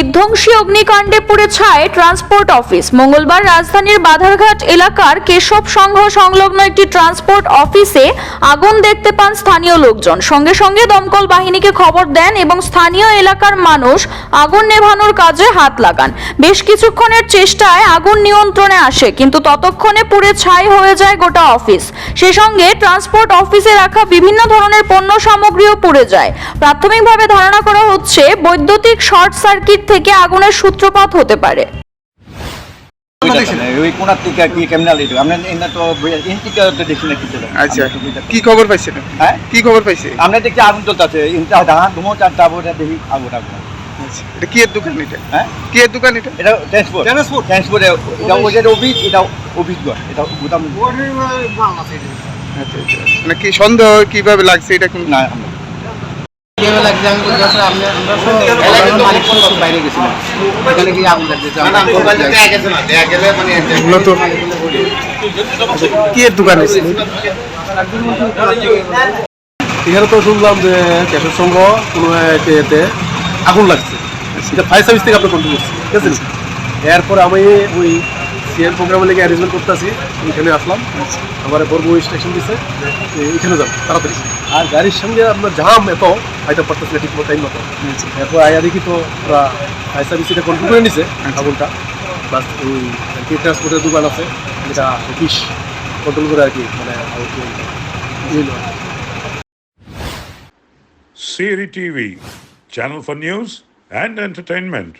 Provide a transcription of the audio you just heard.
বিধ্বংসী অগ্নিকাণ্ডে পুড়ে ছায় ট্রান্সপোর্ট অফিস। মঙ্গলবার রাজধানীর বাধারঘাট এলাকার কেশব সংঘ সংলগ্ন একটি ট্রান্সপোর্ট অফিসে আগুন দেখতে পান স্থানীয় লোকজন। সঙ্গে সঙ্গে দমকল বাহিনীকে খবর দেন এবং স্থানীয় এলাকার মানুষ আগুন নেভানোর কাজে হাত লাগান। বেশ কিছুক্ষণের চেষ্টায় আগুন নিয়ন্ত্রণে আসে, কিন্তু ততক্ষণে পুড়ে ছাই হয়ে যায় গোটা অফিস। সে সঙ্গে ট্রান্সপোর্ট অফিসে রাখা বিভিন্ন ধরনের পণ্য সামগ্রীও পুড়ে যায়। প্রাথমিকভাবে ধারণা করা হচ্ছে, বৈদ্যুতিক শর্ট সার্কিট থেকে আগুনের সূত্রপাত হতে পারে। কি আচ্ছা কি খবর পাইছেন? হ্যাঁ? কি খবর পাইছে? আমরা দেখছি আগুন চলতেছে ধুমো চার তারপরে দেখি আগুন আগুন। আচ্ছা, এটা কি এর দোকান এটা? হ্যাঁ? কি এর দোকান এটা? এটা ট্রান্সপোর্ট ট্রান্সপোর্ট ট্রান্সপোর্টে এটা ওদের অফিস এটা অফিস ঘর এটা গুদাম। আচ্ছা আচ্ছা মানে কি সন্দেহ কীভাবে লাগছে এটা কোন না। আমরা মালিক সব বাইরে গেছিলাম। এখানে গিয়ে আগুন লাগছে এগুলো তো কি এর দোকান আছে এখানে তো শুনলাম যে ক্যাশের সংঘ কোনো এতে আগুন লাগছে। সেটা ফায়ার সার্ভিস থেকে আপনার কন্ট্রোল করছি ঠিক আছে? এরপরে আমি ওই সিএম প্রোগ্রামে লেগে অ্যারেঞ্জমেন্ট করতে আসি এখানে আসলাম। আমার বর্গ স্টেশন দিছে। এখানে যান তাড়াতাড়ি। আর গাড়ির সঙ্গে আপনার জাম এত হয়তো পারতেছে ঠিক মতো টাইম মতো। এরপর আয়া দেখি তো ওরা ফায়ার সার্ভিসটা কন্ট্রোল করে নিছে আগুনটা। বাস ওই কি ট্রান্সপোর্টের দোকান আছে যেটা অফিস কন্ট্রোল করে আর কি মানে। Siri TV, channel for news and entertainment.